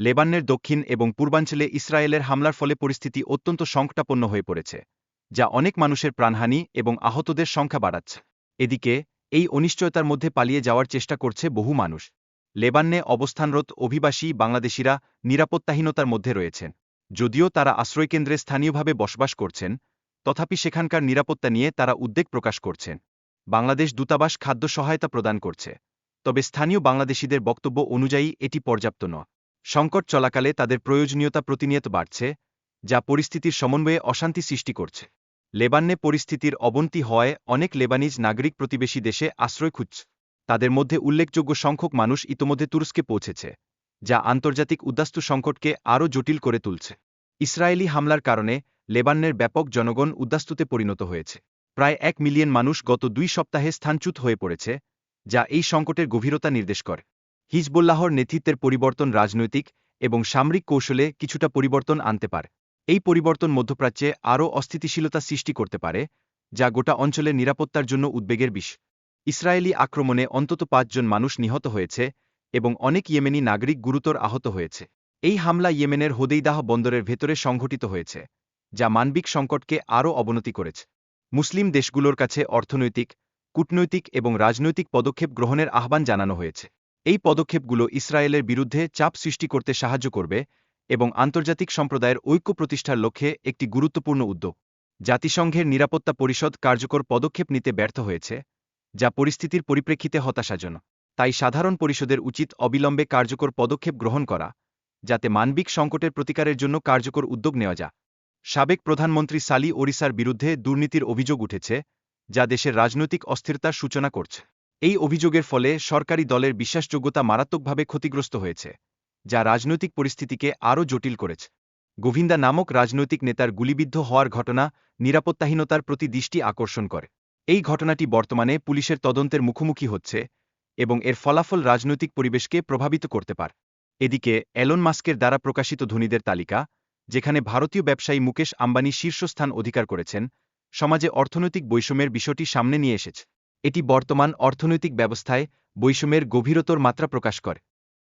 লেবাননের দক্ষিণ এবং পূর্বাঞ্চলে ইসরায়েলের হামলার ফলে পরিস্থিতি অত্যন্ত সংকটাপন্ন হয়ে পড়েছে, যা অনেক মানুষের প্রাণহানি এবং আহতদের সংখ্যা বাড়াচ্ছে। এদিকে, এই অনিশ্চয়তার মধ্যে পালিয়ে যাওয়ার চেষ্টা করছে বহু মানুষ। লেবাননে অবস্থানরত অভিবাসী বাংলাদেশিরা নিরাপত্তাহীনতার মধ্যে রয়েছেন। যদিও তারা আশ্রয়কেন্দ্রে স্থানীয়ভাবে বসবাস করছেন, তথাপি সেখানকার নিরাপত্তা নিয়ে তারা উদ্বেগ প্রকাশ করছেন। বাংলাদেশ দূতাবাস খাদ্য সহায়তা প্রদান করছে, তবে স্থানীয় বাংলাদেশিদের বক্তব্য অনুযায়ী এটি পর্যাপ্ত নয়। সংকট চলাকালে তাদের প্রয়োজনীয়তা প্রতিনিয়ত বাড়ছে, যা পরিস্থিতির সমন্বয়ে অশান্তি সৃষ্টি করছে। লেবাননে পরিস্থিতির অবনতি হওয়ায় অনেক লেবানিজ নাগরিক প্রতিবেশী দেশে আশ্রয় খুঁজছে। তাদের মধ্যে উল্লেখযোগ্য সংখ্যক মানুষ ইতোমধ্যে তুরস্কে পৌঁছেছে, যা আন্তর্জাতিক উদ্বাস্তু সংকটকে আরও জটিল করে তুলছে। ইসরায়েলি হামলার কারণে লেবাননের ব্যাপক জনগণ উদ্বাস্তুতে পরিণত হয়েছে। প্রায় এক মিলিয়ন মানুষ গত দুই সপ্তাহে স্থানচ্যুত হয়ে পড়েছে, যা এই সংকটের গভীরতা নির্দেশ করে। হিজবুল্লাহর নেতৃত্বের পরিবর্তন রাজনৈতিক এবং সামরিক কৌশলে কিছুটা পরিবর্তন আনতে পারে। এই পরিবর্তন মধ্যপ্রাচ্যে আরও অস্থিতিশীলতা সৃষ্টি করতে পারে, যা গোটা অঞ্চলের নিরাপত্তার জন্য উদ্বেগের বিষ। ইসরায়েলি আক্রমণে অন্তত পাঁচজন মানুষ নিহত হয়েছে এবং অনেক ইয়েমেনি নাগরিক গুরুতর আহত হয়েছে। এই হামলা ইয়েমেনের হোদেইদাহ বন্দরের ভেতরে সংঘটিত হয়েছে, যা মানবিক সংকটকে আরও অবনতি করেছে। মুসলিম দেশগুলোর কাছে অর্থনৈতিক, কূটনৈতিক এবং রাজনৈতিক পদক্ষেপ গ্রহণের আহ্বান জানানো হয়েছে। এই পদক্ষেপগুলো ইসরায়েলের বিরুদ্ধে চাপ সৃষ্টি করতে সাহায্য করবে এবং আন্তর্জাতিক সম্প্রদায়ের ঐক্য প্রতিষ্ঠার লক্ষ্যে একটি গুরুত্বপূর্ণ উদ্যোগ। জাতিসংঘের নিরাপত্তা পরিষদ কার্যকর পদক্ষেপ নিতে ব্যর্থ হয়েছে, যা পরিস্থিতির পরিপ্রেক্ষিতে হতাশাজনক। তাই সাধারণ পরিষদের উচিত অবিলম্বে কার্যকর পদক্ষেপ গ্রহণ করা, যাতে মানবিক সংকটের প্রতিকারের জন্য কার্যকর উদ্যোগ নেওয়া যা সাবেক প্রধানমন্ত্রী সালি ওরিসার বিরুদ্ধে দুর্নীতির অভিযোগ উঠেছে, যা দেশের রাজনৈতিক অস্থিরতার সূচনা করছে। এই অভিযোগের ফলে সরকারি দলের বিশ্বাসযোগ্যতা মারাত্মকভাবে ক্ষতিগ্রস্ত হয়েছে, যা রাজনৈতিক পরিস্থিতিকে আরও জটিল করেছে। গোভিন্দা নামক রাজনৈতিক নেতার গুলিবিদ্ধ হওয়ার ঘটনা নিরাপত্তাহীনতার প্রতি দৃষ্টি আকর্ষণ করে। এই ঘটনাটি বর্তমানে পুলিশের তদন্তের মুখোমুখি হচ্ছে এবং এর ফলাফল রাজনৈতিক পরিবেশকে প্রভাবিত করতে পারে। এদিকে, এলন মাস্কের দ্বারা প্রকাশিত ধনীদের তালিকা, যেখানে ভারতীয় ব্যবসায়ী মুকেশ আম্বানি শীর্ষস্থান অধিকার করেছেন, সমাজে অর্থনৈতিক বৈষম্যের বিষয়টি সামনে নিয়ে এসেছে। এটি বর্তমান অর্থনৈতিক ব্যবস্থায় বৈষম্যের গভীরতর মাত্রা প্রকাশ করে।